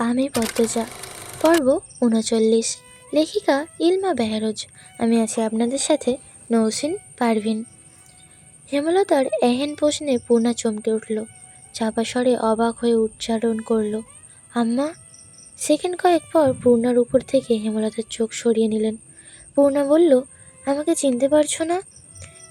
আমি পদ্মজা পর্ব উনচল্লিশ। লেখিকা ইলমা বেহরোজ। আমি আছি আপনাদের সাথে নৌসিন পারভিন। হেমলতার এহেন প্রশ্নে পূর্ণা চমকে উঠল। চাপা স্বরে অবাক হয়ে উচ্চারণ করল, আম্মা। সেকেন্ড কয়েক পর পূর্ণার উপর থেকে হেমলতার চোখ সরিয়ে নিলেন। পূর্ণা বলল, আমাকে চিনতে পারছ না?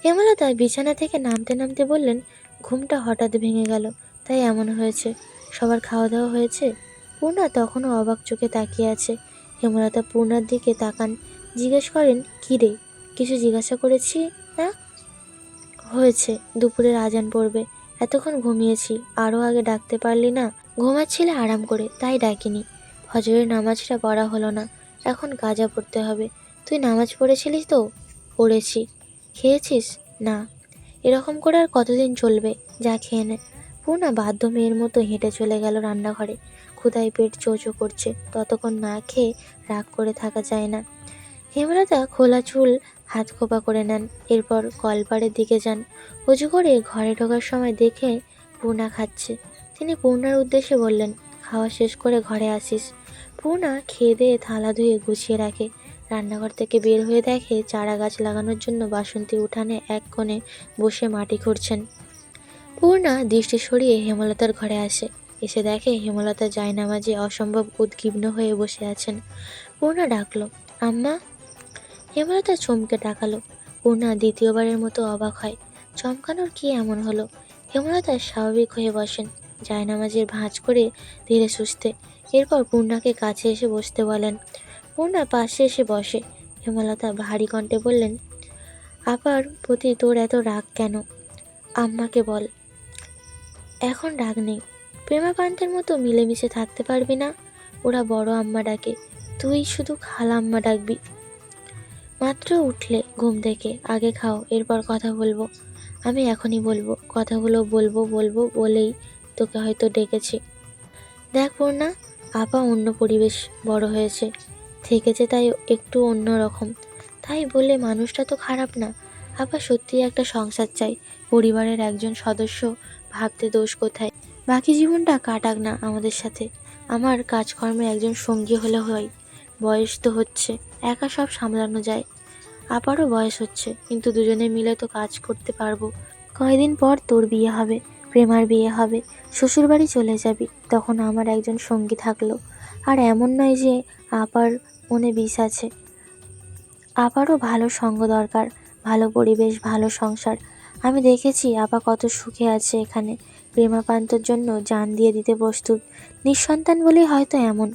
হেমলতা বিছানা থেকে নামতে নামতে বললেন, ঘুমটা হঠাৎ ভেঙে গেল, তাই এমন হয়েছে। সবার খাওয়া দাওয়া হয়েছে? পূর্ণা তখনও অবাক চোখে তাকিয়ে আছে। হেমলতা পূর্ণার দিকে তাকান, জিজ্ঞেস করেন, কী রে, কিছু জিজ্ঞাসা করেছি, না? হয়েছে, দুপুরের আজান পড়বে। এতক্ষণ ঘুমিয়েছি, আরও আগে ডাকতে পারলি না? ঘুমাচ্ছিলে আরাম করে, তাই ডাকিনি। হজরের নামাজটা পড়া হলো না, এখন গাজা পড়তে হবে। তুই নামাজ পড়েছিলিস তো? পড়েছি। খেয়েছিস? না। এরকম করে আর কতদিন চলবে? যা খেয়ে নে। পূর্ণা বাধ্য মেয়ের মতো হেঁটে চলে গেল রান্নাঘরে। ক্ষুধায় পেট চোচো করছে। ততক্ষণ না খেয়ে রাগ করে থাকা যায় না। হেমলতা খোলা চুল, হাত খোপা করে নেন। এরপর কলপাড়ের দিকে যান। উজু করে ঘরে ঢোকার সময় দেখে পূর্ণা খাচ্ছে। তিনি পূর্ণার উদ্দেশ্যে বললেন, খাওয়া শেষ করে ঘরে আসিস। পূর্ণা খেয়ে দিয়ে থালা ধুয়ে গুছিয়ে রাখে। রান্নাঘর থেকে বের হয়ে দেখে চারা গাছ লাগানোর জন্য বাসন্তী উঠানে এক কোণে বসে মাটি খুঁড়ছেন। পূর্ণা দৃষ্টি সরিয়ে হেমলতার ঘরে আসে। এসে দেখে হেমলতা জায়নামাজে অসম্ভব উদ্বিগ্ন হয়ে বসে আছেন। পূর্ণা ডাকলো, আম্মা! হেমলতা চমকে ডাকালো পূর্ণা দ্বিতীয়বারের মতো অবাক হয়। চমকানোর কি এমন হলো? হেমলতা স্বাভাবিক হয়ে বসেন জায়নামাজের ভাঁজ করে ধীরে সুস্থে। এরপর পূর্ণাকে কাছে এসে বসতে বলেন, পূর্ণা পাশে এসে বসে। হেমলতা ভারী কণ্ঠে বললেন, আপার প্রতি তোর এত রাগ কেন? আম্মাকে বল। এখন রাগ নেই। প্রেমাকান্তের মতো মিলেমিশে থাকতে পারবি না। ওরা বড় আম্মা ডাকে, তুই শুধু খালা আম্মা ডাকবি। মাত্র উঠলে ঘুম থেকে, আগে খাও, এরপর কথা বলব। আমি এখনই বলব, কথাগুলো বলব বলব, বলেই তোকে হয়তো ডেকেছি। দেখ না আপা অন্য পরিবেশ বড় হয়েছে, থেকেছে তাই একটু অন্য রকম। তাই বলে মানুষটা তো খারাপ না। আপা সত্যিই একটা সংসার চাই, পরিবারের একজন সদস্য ভাবতে দোষ কোথায়? বাকি জীবনটা কাটাক না আমাদের সাথে। আমার কাজকর্মে একজন সঙ্গী হলে হয়। বয়স তো হচ্ছে, একা সব সামলানো যায়। আপারও বয়স হচ্ছে, কিন্তু দুজনে মিলে তো কাজ করতে পারব। কয়দিন পর তোর বিয়ে হবে, প্রেমার বিয়ে হবে, শ্বশুরবাড়ি চলে যাবি, তখন আমার একজন সঙ্গী থাকল। আর এমন নয় যে আপার মনে বিষ আছে। আপারও ভালো সঙ্গ দরকার, ভালো পরিবেশ, ভালো সংসার। আমি দেখেছি আপা কত সুখে আছে এখানে। প্রেমাপান্তর জন্য জান দিয়ে দিতে প্রস্তুত। নিঃসন্তান বলেই হয়তো এমন।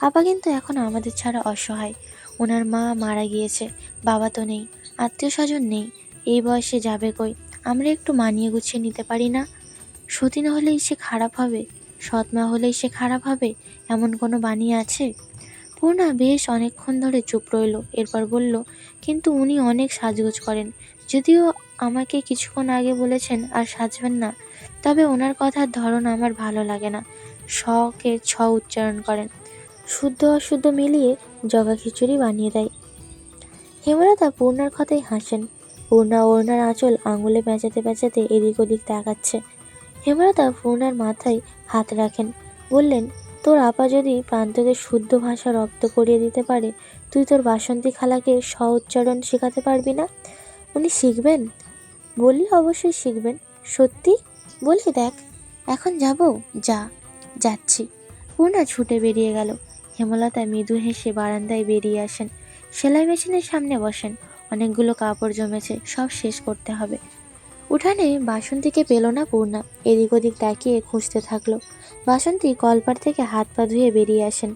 আপা কিন্তু এখন আমাদের ছাড়া অসহায়। ওনার মা মারা গিয়েছে, বাবা তো নেই আত্মীয় স্বজন নেই। এই বয়সে যাবে কই? আমরা একটু মানিয়ে গুছিয়ে নিতে পারি না? সতী না হলেই সে খারাপ হবে? সৎ মা হলেই সে খারাপ হবে? এমন কোনো বাণী আছে? পূর্ণা বেশ অনেকক্ষণ ধরে চুপ রইল, এরপর বলল, কিন্তু উনি অনেক সাজগোজ করেন। যদিও আমাকে কিছুক্ষণ আগে বলেছেন আর সাজবেন না। তবে ওনার কথার ধরন আমার ভালো লাগে না। শকে ছ উচ্চারণ করেন। শুদ্ধ অশুদ্ধ মিলিয়ে জগা খিচুড়ি বানিয়ে দেয়। হেমলতা পূর্ণার কথাই হাসেন। পূর্ণা ওড়নার আঁচল আঙুলে পেঁচাতে পেঁচাতে এদিক ওদিক তাকাচ্ছে। হেমলতা পূর্ণার মাথায় হাত রাখেন। বললেন, তোর আপা যদি প্রান্তকে শুদ্ধ ভাষা রপ্ত করিয়ে দিতে পারে, তুই তোর বাসন্তী খালাকে স্ব উচ্চারণ শেখাতে পারবি না? উনি শিখবেন? বললে অবশ্যই শিখবেন। সত্যি? বলি দেখ, এখন যাব, যা, যাচ্ছি। পূর্ণা ছুটে বেরিয়ে গেল। হেমলতা মৃদু হেসে বারান্দায় বেরিয়ে আসেন। সেলাই মেশিনের সামনে বসেন। অনেকগুলো কাপড় জমেছে, সব শেষ করতে হবে। উঠানে বাসন্তীকে পেল না পূর্ণা। এদিক ওদিক তাকিয়ে খুঁজতে থাকল। বাসন্তী কলপার থেকে হাত পা ধুয়ে বেরিয়ে আসেন।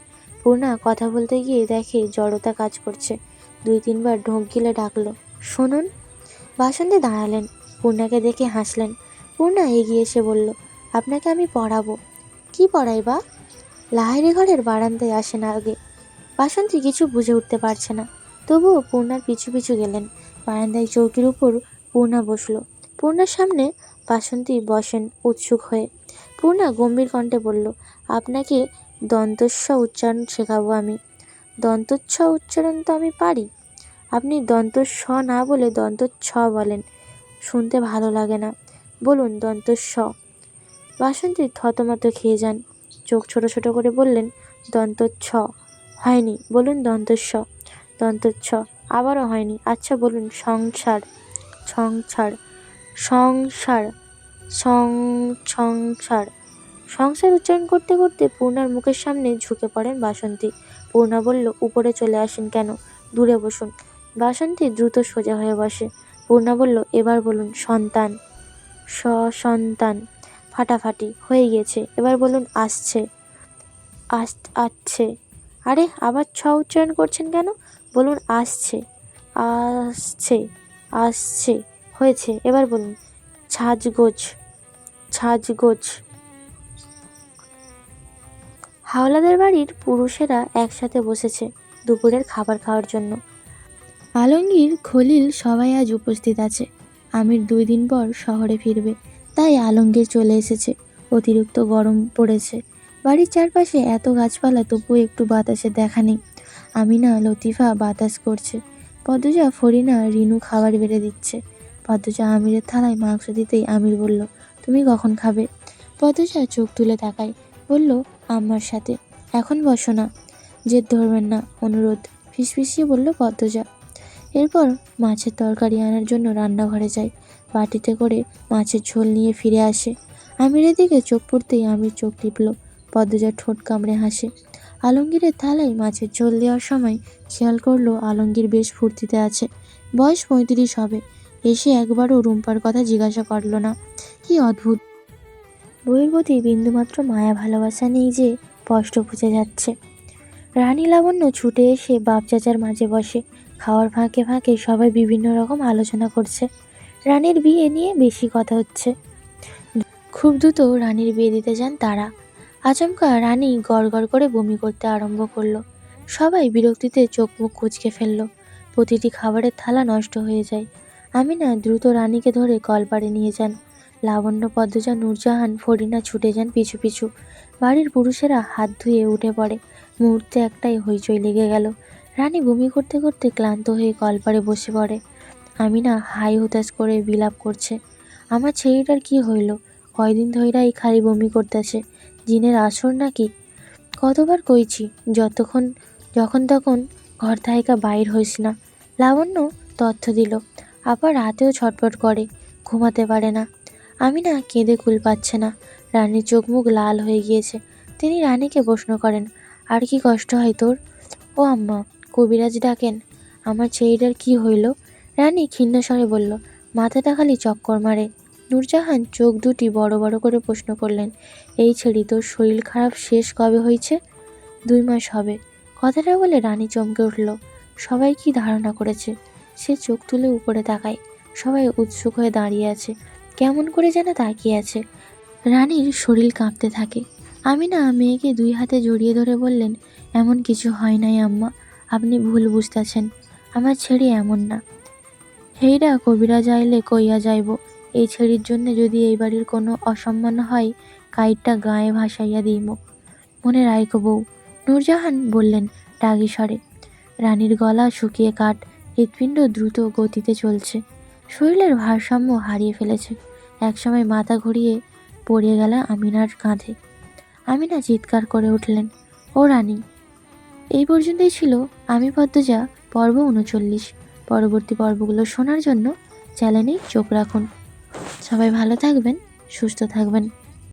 পূর্ণা কথা বলতে গিয়ে দেখে জড়তা কাজ করছে। দুই তিনবার ঢোক গিলে ডাকলো, শুনুন বাসন্তী দাঁড়ালেন। পূর্ণাকে দেখে হাসলেন। পূর্ণা এগিয়ে এসে বলল, আপনাকে আমি পড়াবো। কি পড়াই বা? লাহিরি ঘরের বারান্দায় আসেন আগে। বাসন্তী কিছু বুঝে উঠতে পারছে না। তবুও পূর্ণার পিছু পিছু গেলেন। বারান্দায় চৌকির উপর পূর্ণা বসল। পূর্ণার সামনে বাসন্তী বসেন উৎসুক হয়ে। পূর্ণা গম্ভীর কণ্ঠে বলল, আপনাকে দন্তস্ব উচ্চারণ শেখাবো আমি। দন্তচ্ছ উচ্চারণ তো আমি পারি। আপনি দন্তস্ব না বলে দন্তচ্ছ বলেন। শুনতে ভালো লাগে না। বলুন দন্তস্ব বাসন্তী থতমত খেয়ে যান। চোখ ছোট ছোট করে বললেন, দন্ত ছ। হয়নি, বলুন দন্ত স। দন্ত ছ। আবারও হয়নি। আচ্ছা বলুন, সংসার। সংসার। সংসার। সং, সংসার। সংসার উচ্চারণ করতে করতে পূর্ণার মুখের সামনে ঝুঁকে পড়েন বাসন্তী। পূর্ণা বলল, উপরে চলে আসেন কেন? দূরে বসুন। বাসন্তী দ্রুত সোজা হয়ে বসে। পূর্ণা বলল, এবার বলুন, সন্তান। সন্তান ফাটাফাটি, হয়ে গিয়েছে এবার বলুন, আসছে। আস আসছে আরে, আবার ছ উচ্চারণ করছেন কেন? বলুন, আসছে। আসছে। আসছে। হয়েছে। এবার বলুন। ছাজগোজ। ছাজগোজ। হাওলাদের বাড়ির পুরুষেরা একসাথে বসেছে দুপুরের খাবার খাওয়ার জন্য। আলমগীর খলিল সবাই আজ উপস্থিত আছে। আমির দুই দিন পর শহরে ফিরবে, তাই আলমগীর চলে এসেছে। অতিরিক্ত গরম পড়েছে। বাড়ির চারপাশে এত গাছপালা, তবুও একটু বাতাসে দেখা নেই। আমিনা, লতিফা বাতাস করছে। পদ্মজা, ফরিনা, রিনু খাবার বেড়ে দিচ্ছে। পদ্মজা আমিরের থালায় মাংস দিতেই আমির বলল, তুমি কখন খাবে? পদ্মজা চোখ তুলে তাকায়, বলল, আম্মার সাথে। এখন বসো না, জেদ ধরবেন না। অনুরোধ। ফিসফিসিয়ে বলল, পদ্মজা এরপর মাছের তরকারি আনার জন্য রান্নাঘরে যায়। বাটিতে করে মাছের ঝোল নিয়ে ফিরে আসে। আমিরের দিকে চোখ পড়তেই আমির চোখ টিপল। পদ্মজা ঠোঁট কামড়ে হাসে। আলমগীরের থালায় মাছের ঝোল দেওয়ার সময় খেয়াল করল আলমগীর বেশ ফুর্তিতে আছে। বয়স পঁয়ত্রিশ হবে। এসে একবারও রুম্পার কথা জিজ্ঞাসা করল না। কি অদ্ভুত! বইয়ের প্রতি বিন্দুমাত্র মায়া ভালোবাসা নেই যে স্পষ্ট বুঝে যাচ্ছে। রানী লাবণ্য ছুটে এসে বাপ চাচার মাঝে বসে। খাওয়ার ফাঁকে ফাঁকে সবাই বিভিন্ন রকম আলোচনা করছে। রানীর বিয়ে নিয়ে বেশি কথা হচ্ছে। খুব দ্রুত রানীর বিয়ে দিতে যান তারা। আচমকা রানী গড় করে বমি করতে আরম্ভ করল। সবাই বিরক্তিতে চোখ মুখ কুচকে ফেলল। প্রতিটি খাবারের থালা নষ্ট হয়ে যায়। আমি না দ্রুত রানীকে ধরে কলপাড়ে নিয়ে যান। লাবণ্য, পদ্মজা, নূরজাহান, ফরিনা ছুটে যান পিছু পিছু। বাড়ির পুরুষেরা হাত ধুয়ে উঠে পড়ে। মুহূর্তে একটাই হইচই লেগে গেল। রানী বমি করতে করতে ক্লান্ত হয়ে কলপাড়ে বসে পড়ে। আমি না হাই হুতাশ করে বিলাপ করছে। আমার ছেলেটার কি হইল? কয়দিন ধইরাই খালি বমি করতেছে। জিনের আসর নাকি? কতবার কইছি, যতক্ষণ, যখন তখন ঘর থাইকা বাইর হইস না। লাবণ্য তথ্য দিল, আবার রাতেও ছটপট করে, ঘুমাতে পারে না। আমি না কেঁদে কুল পাচ্ছে না। রানীর চোখ মুখ লাল হয়ে গিয়েছে। তিনি রানীকে প্রশ্ন করেন, আর কি কষ্ট হয় তোর? ও আম্মা কবিরাজ ডাকেন, আমার ছেলেটার কি হইল? রানী ক্ষীণ স্বরে বলল, মাথাটা খালি চক্কর মারে। নূরজাহান চোখ দুটি বড় বড় করে প্রশ্ন করলেন, এই ছেড়ি তোর শরীর খারাপ শেষ কবে হয়েছে? দুই মাস হবে। কথাটা বলে রানী চমকে উঠল, সবাই কি ধারণা করেছে? সে চোখ তুলে উপরে তাকায়, সবাই উৎসুক হয়ে দাঁড়িয়ে আছে, কেমন করে যেন তাকিয়ে আছে। রানীর শরীর কাঁপতে থাকে, আমি না মেয়েকে দুই হাতে জড়িয়ে ধরে বললেন, এমন কিছু হয় নাই আম্মা। আপনি ভুল বুঝতেছেন। আমার ছেড়ে এমন না। হেইরা কবিরা যাইলে কইয়া যাইব, এই ছেড়ির জন্য যদি এই বাড়ির কোনো অসম্মান হয়, কাইটটা গায়ে ভাসাইয়া দিইম। মনে রাইকো বউ, নূরজাহান বললেন, রাগী স্বরে। রানীর গলা শুকিয়ে কাঠ হৃৎপিণ্ড দ্রুত গতিতে চলছে। শরীরের ভারসাম্য হারিয়ে ফেলেছে। একসময় মাথা ঘুরিয়ে পড়ে গেল আমিনার কাঁধে। আমিনা চিৎকার করে উঠলেন, ও রানী এই পর্যন্তই ছিল আমি পদ্মজা, পর্ব উনচল্লিশ। পরবর্তী পর্বগুলো শোনার জন্য চ্যানেলেই চোখ রাখুন। সবাই ভালো থাকবেন, সুস্থ থাকবেন।